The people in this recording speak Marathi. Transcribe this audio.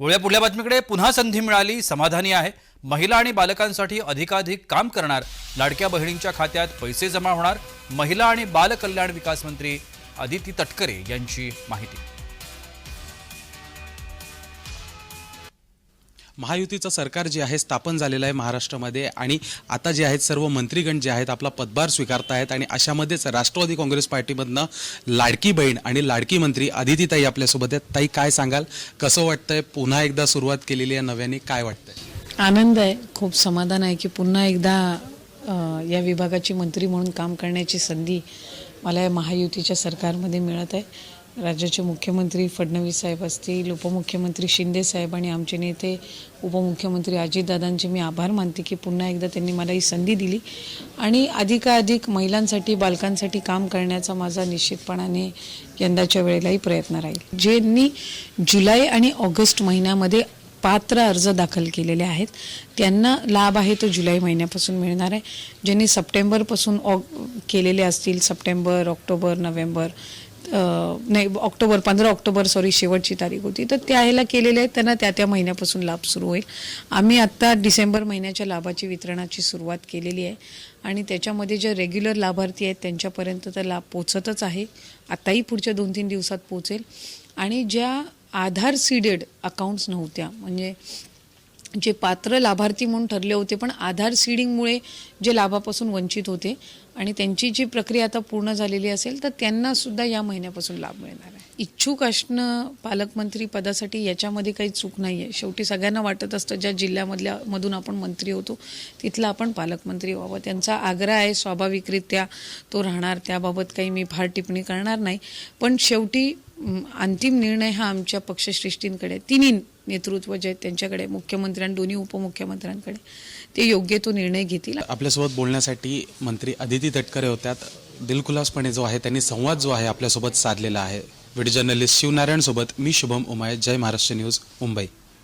वळूया पुढल्या बातमीकडे पुन्हा संधी मिळाली समाधानी आहे. महिला आणि बालकांसाठी अधिकाधिक काम करणार. लाडक्या बहिणींच्या खात्यात पैसे जमा होणार. महिला आणि बाल कल्याण विकास मंत्री आदिती तटकरे यांची माहिती. महायुतीचं सरकार जे आहे स्थापन झालेलं आहे महाराष्ट्रामध्ये आणि आता जे आहेत सर्व मंत्रीगण जे आहेत आपला पदभार स्वीकारतायत आणि अशामध्येच राष्ट्रवादी काँग्रेस पार्टीमधनं लाडकी बहीण आणि लाडकी मंत्री अदितीताई आपल्यासोबत आहेत. ताई काय सांगाल? कसं वाटतंय? पुन्हा एकदा सुरुवात केलेली आहे नव्याने. काय वाटतंय? आनंद आहे. खूप समाधान आहे की पुन्हा एकदा या विभागाची मंत्री म्हणून काम करण्याची संधी मला या महायुतीच्या सरकारमध्ये मिळत आहे. राज्याचे मुख्यमंत्री फडणवीस साहेब असतील उपमुख्यमंत्री शिंदे साहेब आणि आमचे नेते उपमुख्यमंत्री अजितदादांचे मी आभार मानते की पुन्हा एकदा त्यांनी मला ही संधी दिली. आणि अधिकाधिक महिलांसाठी बालकांसाठी काम करण्याचा माझा निश्चितपणाने यंदाच्या वेळेलाही प्रयत्न राहील. ज्यांनी जुलै आणि ऑगस्ट महिन्यामध्ये पात्र अर्ज दाखल केलेले आहेत त्यांना लाभ आहे तो जुलै महिन्यापासून मिळणार आहे. ज्यांनी सप्टेंबरपासून ऑ केलेले असतील सप्टेंबर ऑक्टोबर नोव्हेंबर नाही ऑक्टोबर पंधरा ऑक्टोबर सॉरी शेवटची तारीख होती. तर त्या ह्याला केलेले आहेत त्यांना त्या त्या महिन्यापासून लाभ सुरू होईल. आम्ही आत्ता डिसेंबर महिन्याच्या लाभाची वितरणाची सुरुवात केलेली आहे. आणि त्याच्यामध्ये जे रेग्युलर लाभार्थी आहेत त्यांच्यापर्यंत तर लाभ पोचतच आहे. आत्ताही पुढच्या दोन तीन दिवसात पोचेल. आणि ज्या आधार सीडेड अकाउंट्स नव्हत्या म्हणजे जे पात्र लाभार्थी म्हणून ठरले होते पण आधार सीडिंगमुळे जे लाभापासून वंचित होते आणि त्यांची जी प्रक्रिया आता पूर्ण झालेली असेल तर त्यांना सुद्धा या महिन्यापासून लाभ मिळणार आहे. इच्छुक असणं पालकमंत्री पदासाठी याच्यामध्ये काही चूक नाही आहे शेवटी सगळ्यांना वाटत असतं ज्या जिल्ह्यामधल्या मधून आपण मंत्री होतो तिथला आपण पालकमंत्री व्हावं. त्यांचा आग्रह आहे स्वाभाविकरित्या तो राहणार. त्याबाबत काही मी फार टिप्पणी करणार नाही. पण शेवटी अंतिम निर्णय हा आमच्या पक्षश्रेष्ठींकडे आहे. तिन्ही नेतृत्व जे आहेत त्यांच्याकडे मुख्यमंत्री आणि दोन्ही उपमुख्यमंत्र्यांकडे ते योग्य तो निर्णय घेतील. आपल्यासोबत बोलण्यासाठी मंत्री अदिती तटकरे होत्यात. दिलखुलासपणे जो आहे त्यांनी संवाद जो आहे आपल्यासोबत साधलेला आहे. व्हिडिओ जर्नलिस्ट शिवनारायण सोबत मी शुभम उमाय जय महाराष्ट्र न्यूज मुंबई.